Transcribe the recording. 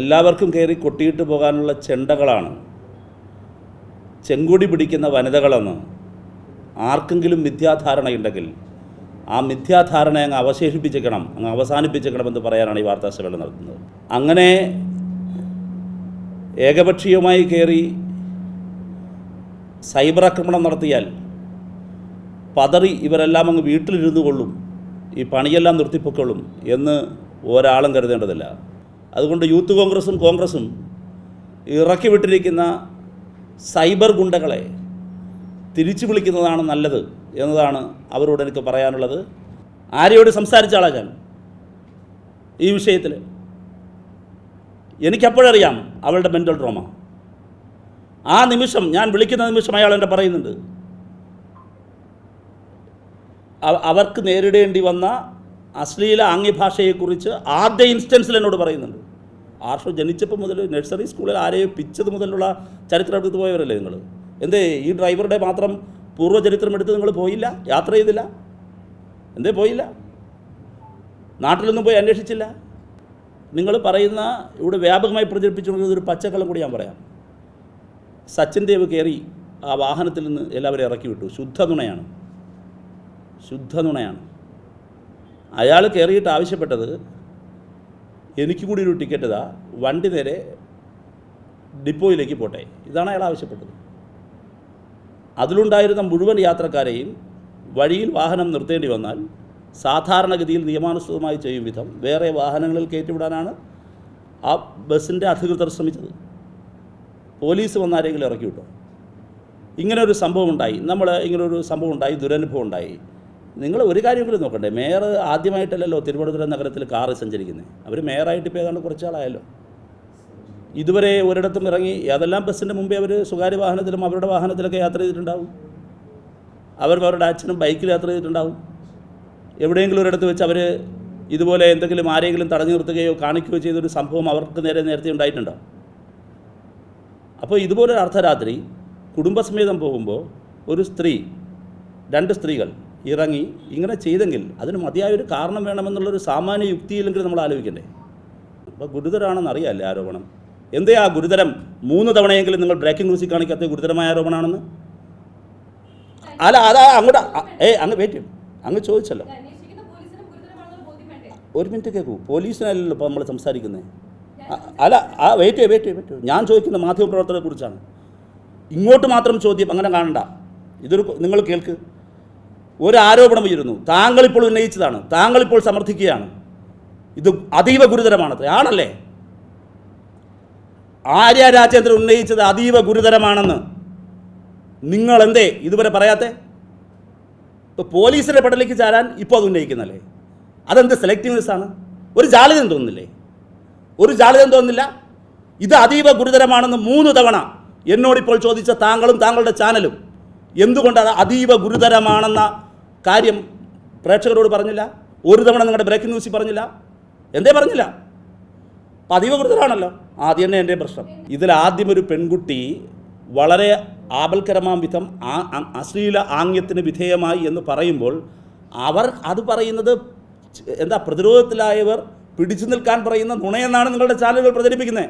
എല്ലാവർക്കും കയറി കൊട്ടിയിട്ട് പോകാനുള്ള ചെണ്ടകളാണ്. ചെങ്കുടി പിടിക്കുന്ന വനിതകളെന്ന് ആർക്കെങ്കിലും മിഥ്യാധാരണയുണ്ടെങ്കിൽ ആ മിഥ്യാധാരണ അങ്ങ് അവശേഷിപ്പിച്ചേക്കണം അങ്ങ് അവസാനിപ്പിച്ചേക്കണമെന്ന് പറയാനാണ് ഈ വാർത്താ സമ്മേളനം നടത്തുന്നത്. അങ്ങനെ ഏകപക്ഷീയമായി കയറി സൈബർ ആക്രമണം നടത്തിയാൽ പതറി ഇവരെല്ലാം അങ്ങ് വീട്ടിലിരുന്നു കൊള്ളും ഈ പണിയെല്ലാം നിർത്തിപ്പൊക്കൊള്ളും എന്ന് ഒരാളും കരുതേണ്ടതില്ല. അതുകൊണ്ട് യൂത്ത് കോൺഗ്രസും കോൺഗ്രസും ഇറക്കി വിട്ടിരിക്കുന്ന സൈബർ ഗുണ്ടകളെ തിരിച്ചു വിളിക്കുന്നതാണ് നല്ലത് എന്നതാണ് അവരോട് എനിക്ക് പറയാനുള്ളത്. ആരെയോട് സംസാരിച്ച ആളാ ഞാൻ? ഈ വിഷയത്തിൽ എനിക്കപ്പോഴറിയാം അവളുടെ മെന്റൽ ട്രോമ ആ നിമിഷം ഞാൻ വിളിക്കുന്ന നിമിഷം അയാൾ എന്നെ പറയുന്നുണ്ട്. അവർക്ക് നേരിടേണ്ടി വന്ന അശ്ലീല ആംഗ്യഭാഷയെക്കുറിച്ച് ആദ്യ ഇൻസ്റ്റൻസിൽ എന്നോട് പറയുന്നുണ്ട്. ആർഷോ ജനിച്ചപ്പോൾ മുതൽ നഴ്സറി സ്കൂളിൽ ആരെയോ പിച്ചത് മുതലുള്ള ചരിത്രം എടുത്ത് പോയവരല്ലേ നിങ്ങൾ? എന്തേ ഈ ഡ്രൈവറുടെ മാത്രം പൂർവചരിത്രം എടുത്ത് നിങ്ങൾ പോയില്ല? യാത്ര ചെയ്തില്ല? എന്തേ പോയില്ല? നാട്ടിലൊന്നും പോയി അന്വേഷിച്ചില്ല? നിങ്ങൾ പറയുന്ന ഇവിടെ വ്യാപകമായി പ്രചരിപ്പിച്ചുകൊണ്ടിരുന്ന ഒരു പച്ചക്കള്ളം കൂടി ഞാൻ പറയാം. സച്ചിൻ ദേവ് കയറി ആ വാഹനത്തിൽ നിന്ന് എല്ലാവരെയും ഇറക്കി വിട്ടു ശുദ്ധ നുണയാണ്. ശുദ്ധ നുണയാണ്. അയാൾ കയറിയിട്ട് ആവശ്യപ്പെട്ടത് എനിക്ക് കൂടി ഒരു ടിക്കറ്റ് ഇതാ. വണ്ടി നേരെ ഡിപ്പോയിലേക്ക് പോട്ടെ. ഇതാണ് അയാൾ ആവശ്യപ്പെട്ടത്. അതിലുണ്ടായിരുന്ന മുഴുവൻ യാത്രക്കാരെയും വഴിയിൽ വാഹനം നിർത്തേണ്ടി വന്നാൽ സാധാരണഗതിയിൽ നിയമാനുസൃതമായി ചെയ്യും വിധം വേറെ വാഹനങ്ങളിൽ കയറ്റിവിടാനാണ് ആ ബസ്സിന്റെ അധികൃതർ ശ്രമിച്ചത്. പോലീസ് വന്നാരെങ്കിലും ഇറക്കി വിട്ടോ ഇങ്ങനെ ഒരു സംഭവം ഉണ്ടായി നമ്മൾ ഇങ്ങനൊരു സംഭവം ഉണ്ടായി ദുരനുഭവം ഉണ്ടായി നിങ്ങൾ ഒരു കാര്യമെങ്കിലും നോക്കണ്ടേ. മേയർ ആദ്യമായിട്ടല്ലല്ലോ തിരുവനന്തപുരം നഗരത്തിൽ കാറ് സഞ്ചരിക്കുന്നത്. അവർ മേയറായിട്ട് ഇപ്പോൾ ഏതാണ്ട് കുറച്ചാളായല്ലോ ഇതുവരെ ഒരിടത്തും ഇറങ്ങി ഏതെല്ലാം ബസ്സിന്റെ മുമ്പേ അവർ സ്വകാര്യ വാഹനത്തിലും അവരുടെ വാഹനത്തിലൊക്കെ യാത്ര ചെയ്തിട്ടുണ്ടാവും. അവർ അവരുടെ അച്ഛനും ബൈക്കിൽ യാത്ര ചെയ്തിട്ടുണ്ടാവും. എവിടെയെങ്കിലും ഒരിടത്ത് വെച്ച് അവർ ഇതുപോലെ എന്തെങ്കിലും ആരെങ്കിലും തടഞ്ഞു നിർത്തുകയോ കാണിക്കുകയോ ചെയ്തൊരു സംഭവം അവർക്ക് നേരെ നേരത്തെ ഉണ്ടായിട്ടുണ്ടോ? അപ്പോൾ ഇതുപോലെ അർദ്ധരാത്രി കുടുംബസമേതം പോകുമ്പോൾ ഒരു സ്ത്രീ രണ്ട് സ്ത്രീകൾ ഇറങ്ങി ഇങ്ങനെ ചെയ്തെങ്കിൽ അതിന് മതിയായൊരു കാരണം വേണമെന്നുള്ളൊരു സാമാന്യ യുക്തിയില്ലെങ്കിൽ നമ്മൾ ആലോചിക്കണ്ടേ? അപ്പോൾ ഗുരുതരമാണെന്ന് അറിയാമല്ലേ ആരോപണം? എന്തേ ആ ഗുരുതരം? മൂന്ന് തവണയെങ്കിലും നിങ്ങൾ ബ്രേക്കിംഗ് ന്യൂസിൽ കാണിക്കാത്ത ഗുരുതരമായ ആരോപണമാണെന്ന്? അല്ല അതാ അങ്ങോട്ട് ഏ അങ്ങ് വെയിറ്റ് അങ്ങ് ചോദിച്ചല്ലോ. ഒരു മിനിറ്റ് കേൾക്കൂ പോലീസിനല്ലല്ലോ ഇപ്പോൾ നമ്മൾ സംസാരിക്കുന്നത് അല്ല ആ വെയിറ്റ് ചെയ്യും വെയിറ്റ് ചെയ്യും വെയിറ്റ് ചെയ്യ്. ഞാൻ ചോദിക്കുന്ന മാധ്യമപ്രവർത്തകരെ കുറിച്ചാണ്. ഇങ്ങോട്ട് മാത്രം ചോദ്യം അങ്ങനെ കാണണ്ട. ഇതൊരു നിങ്ങൾ കേൾക്ക്. ഒരു ആരോപണം ഉയരുന്നു. താങ്കളിപ്പോൾ ഉന്നയിച്ചതാണ്. താങ്കളിപ്പോൾ സമർത്ഥിക്കുകയാണ്. ഇത് അതീവ ഗുരുതരമാണത് ആണല്ലേ ആര്യ രാജേന്ദ്രൻ ഉന്നയിച്ചത് അതീവ ഗുരുതരമാണെന്ന് നിങ്ങൾ എന്തേ ഇതുവരെ പറയാത്തെ? ഇപ്പോൾ പോലീസിന്റെ പടലേക്ക് ചാരാൻ ഇപ്പോൾ അത് ഉന്നയിക്കുന്നല്ലേ? അതെന്ത് സെലക്റ്റീവ്നെസ് ആണ്? ഒരു ജാളിതം തോന്നുന്നില്ലേ? ഒരു ജാളിതം തോന്നുന്നില്ല? ഇത് അതീവ ഗുരുതരമാണെന്ന് മൂന്ന് തവണ എന്നോടിപ്പോൾ ചോദിച്ച താങ്കളും താങ്കളുടെ ചാനലും എന്തുകൊണ്ട് അത് അതീവ ഗുരുതരമാണെന്ന കാര്യം പ്രേക്ഷകരോട് പറഞ്ഞില്ല. ഒരു തവണ നിങ്ങളുടെ ബ്രേക്കിംഗ് ന്യൂസിൽ പറഞ്ഞില്ല. എന്തേ പറഞ്ഞില്ല? പതിവ് ഗുരുതരമാണല്ലോ ആദ്യം തന്നെ എന്റെ പ്രശ്നം. ഇതിൽ ആദ്യം ഒരു പെൺകുട്ടി വളരെ ആപൽക്കരമാം വിധം അശ്ലീല ആംഗ്യത്തിന് വിധേയമായി എന്ന് പറയുമ്പോൾ അവർ അത് പറയുന്നത് എന്താ പ്രതിരോധത്തിലായവർ പിടിച്ചു നിൽക്കാൻ പറയുന്ന നുണയെന്നാണ് നിങ്ങളുടെ ചാനലുകൾ പ്രചരിപ്പിക്കുന്നത്.